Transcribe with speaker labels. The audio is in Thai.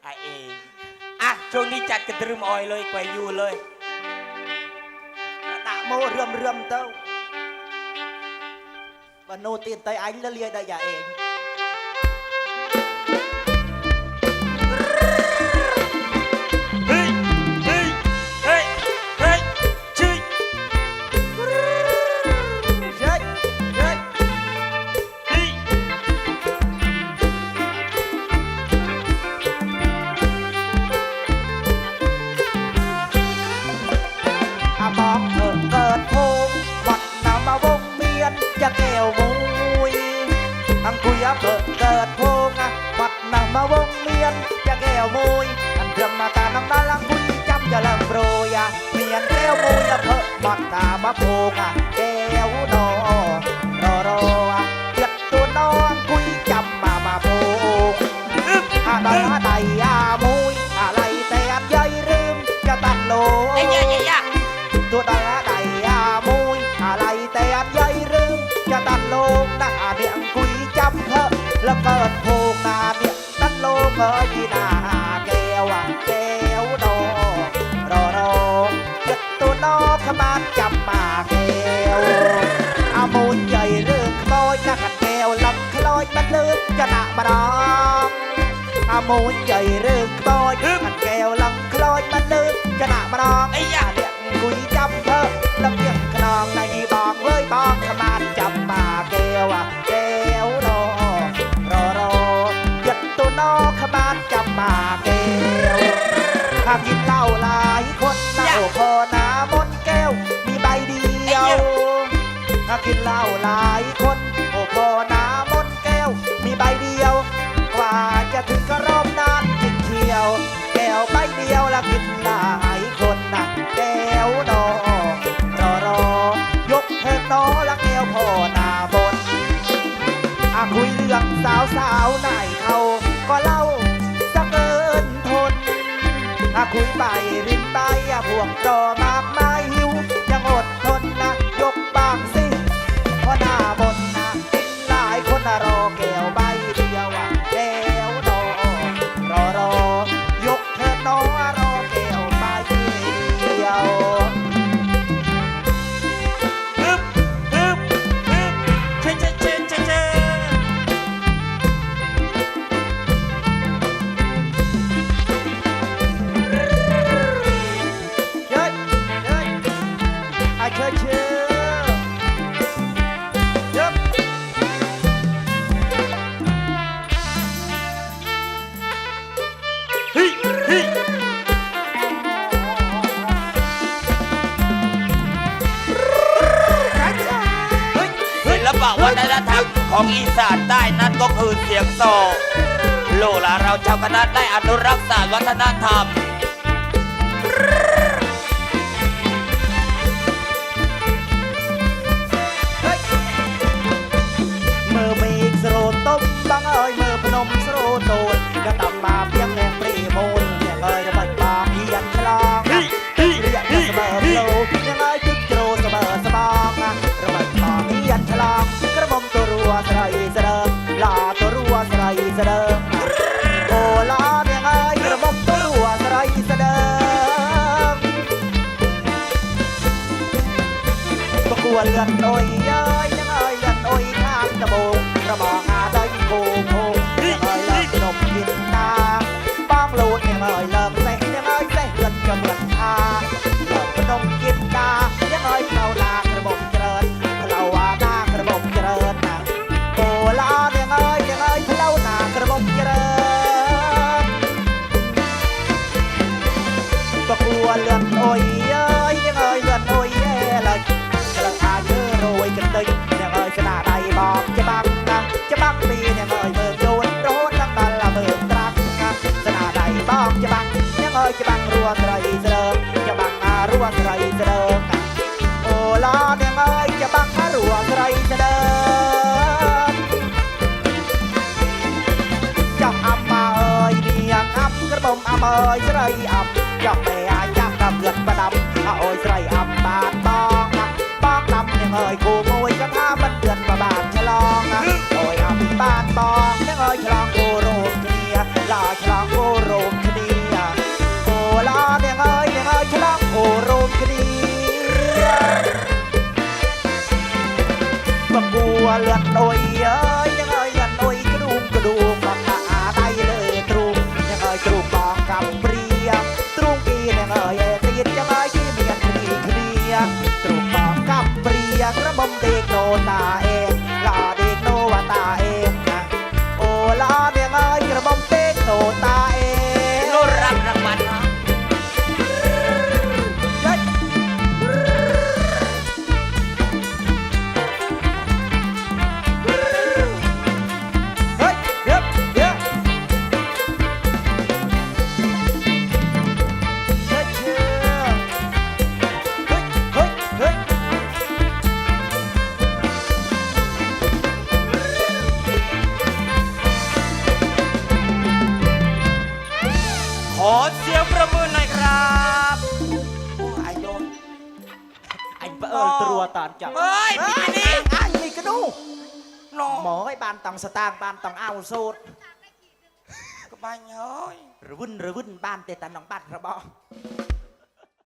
Speaker 1: ไอเองอ่ะช่วงนี้จัดกระดรึมออยเลยกวาอยู่เลยตโมเรื่តាក់ម៉ូរ้าរឿមទៅបើនោះอៀតแลអញលលាដได้ยาเองจะแก้วมุยอังคุยอเกิดเกิดโพงบัดนำมาวงเมียนจะแก้วมุยอันเพื่มาตาน้ำตาลังคุยจำจะเลิมโปรยเมียนแก้วมุยเพิ่มัดตามาโพงแก้วนอรอรอម្ដងអាមួយជ័យរឿងតូចអាកែវឡង់ក្លោចមិនលឺចំណាក់ម្ដងអីយ៉ាคุยเรื่องสาวสาวไหนเขาก็เล่าจะเกินทนถ้าคุยไปริมไปพวกจอมากมาย
Speaker 2: ่าวัฒนธรรม ของอีสานใต้นั้นก็คือเสียงโศโลูละเราชาวคณะได้อนุรักษ์ศาสตร์วัฒนธรรม
Speaker 1: วนกันโอยเย้ยยังเอ้ยอันโอยทางตะบูស្រីស្រើច្បាក់អារួស្រីស្រើអូឡាទាំងអើយច្បាក់អារួស្រីស្រើចាប់អាប់មកអើយនាងអាប់ក្របំអាប់អើយស្រីអាប់ចាប់តែអាចាប់ដល់ផ្លឹកប្រដាប់អើយស្រីអាប់បានបងបងដាំទាំងអើយគូមួយក៏ថាមិនផ្លឹកប្របានឆ្លងអើយអាប់បានបងទាំងអើយឆ្លងបកួលត់អុយអើយយ៉ាងអើយលត់អុយគ្រូគ្រូបកអាដៃលើទ្រូងយ៉ាងអើយទ្រូងបងកំព្រាទ្រូងគេយ៉ាងអើយទៀតយ៉ាងអើយគេមានគ្នាគ្នាទ្រូងបងកំព្រាក្រមុំទេកូនតាអេ
Speaker 2: อ้ยปีนี้
Speaker 1: ไอ้ายนี่ก็ดูหนอหมอไอ้บ้านตองสตางค์บ้านตองเอาสูตรก็บ้านเฮ้ยระวุ่นระวุ่นบ้านเตตันหนองบ้านระบอ